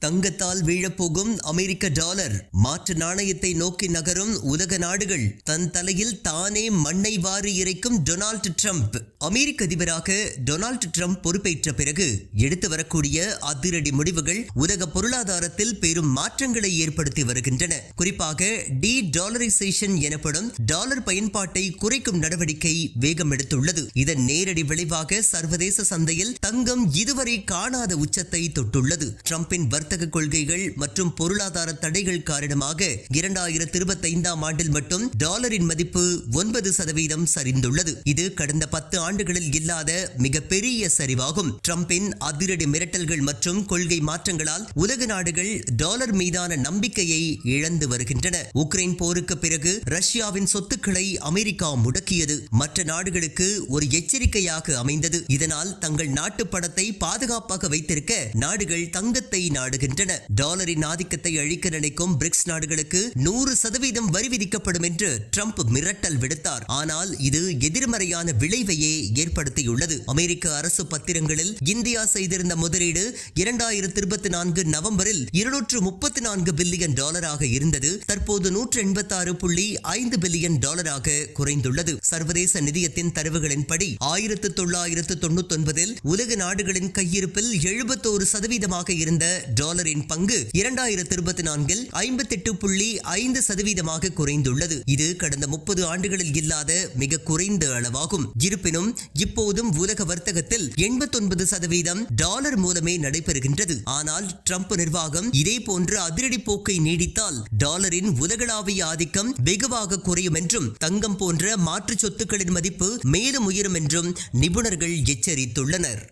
தங்கத்தால் வீழப்போகும் அமெரிக்க டாலர் மாற்று நாணயத்தை நோக்கி நகரும் உலக நாடுகள் தன் தலையில் தானே மண்ணை வாரி இறைக்கும் டொனால்டு ட்ரம்ப். அமெரிக்க அதிபராக டொனால்டு ட்ரம்ப் பொறுப்பேற்ற பிறகு எடுத்து வரக்கூடிய அதிரடி முடிவுகள் உலக பொருளாதாரத்தில் பெரும் மாற்றங்களை ஏற்படுத்தி வருகின்றன. குறிப்பாக டி டாலரைசேஷன் எனப்படும் டாலர் பயன்பாட்டை குறைக்கும் நடவடிக்கை வேகம் எடுத்துள்ளது. இதன் நேரடி விளைவாக சர்வதேச சந்தையில் தங்கம் இதுவரை காணாத உச்சத்தை தொட்டுள்ளது. ட்ரம்பின் வர்த்தக வர்த்தக கொள்கைகள் மற்றும் பொருளாதார தடைகள் காரணமாக இரண்டாயிரத்தி இருபத்தி ஐந்தாம் ஆண்டில் மட்டும் டாலரின் மதிப்பு ஒன்பது சதவீதம் சரிந்துள்ளது. இது கடந்த பத்து ஆண்டுகளில் இல்லாத மிகப்பெரிய சரிவாகும். டிரம்பின் அதிரடி மிரட்டல்கள் மற்றும் கொள்கை மாற்றங்களால் உலக நாடுகள் டாலர் மீதான நம்பிக்கையை இழந்து வருகின்றன. உக்ரைன் போருக்கு பிறகு ரஷ்யாவின் சொத்துக்களை அமெரிக்கா முடக்கியது. மற்ற நாடுகளுக்கு ஒரு எச்சரிக்கையாக அமைந்தது. இதனால் தங்கள் நாட்டு படத்தை பாதுகாப்பாக வைத்திருக்க நாடுகள் தங்கத்தை நாடு நாடுகின்றன டாலரின் ஆதிக்கத்தை அழிக்க நினைக்கும் பிரிக்ஸ் நாடுகளுக்கு நூறு சதவீதம் வரி விதிக்கப்படும் என்று ட்ரம்ப் மிரட்டல் விடுத்தார். ஆனால் இது எதிர்மறையான விளைவையே ஏற்படுத்தியுள்ளது. அமெரிக்க அரசு பத்திரங்களில் இந்தியா செய்திருந்த முதலீடு இரண்டாயிரத்தி இருபத்தி நான்கு நவம்பரில் இருநூற்று முப்பத்தி நான்கு பில்லியன் டாலராக இருந்தது. தற்போது நூற்று எண்பத்தி ஆறு புள்ளி ஐந்து பில்லியன் டாலராக குறைந்துள்ளது. சர்வதேச நிதியத்தின் தரவுகளின்படி ஆயிரத்து தொள்ளாயிரத்து தொண்ணூத்தி ஒன்பதில் உலக நாடுகளின் கையிருப்பில் எழுபத்தோரு சதவீதமாக இருந்த டாலர் டாலரின் பங்கு இரண்டாயிரத்தி இருபத்தி நான்கில் ஐம்பத்தெட்டு புள்ளி ஐந்து சதவீதமாக குறைந்துள்ளது. இது கடந்த முப்பது ஆண்டுகளில் இல்லாத மிக குறைந்த அளவாகும். இருப்பினும் இப்போதும் உலக வர்த்தகத்தில் எண்பத்தொன்பது சதவீதம் டாலர் மூலமே நடைபெறுகின்றது. ஆனால் ட்ரம்ப் நிர்வாகம் இதே போன்ற அதிரடி போக்கை நீடித்தால் டாலரின் உலகளாவிய ஆதிக்கம் வெகுவாக குறையும் என்றும் தங்கம் போன்ற மாற்று சொத்துக்களின் மதிப்பு மேலும் உயரும் என்றும் நிபுணர்கள் எச்சரித்துள்ளனர்.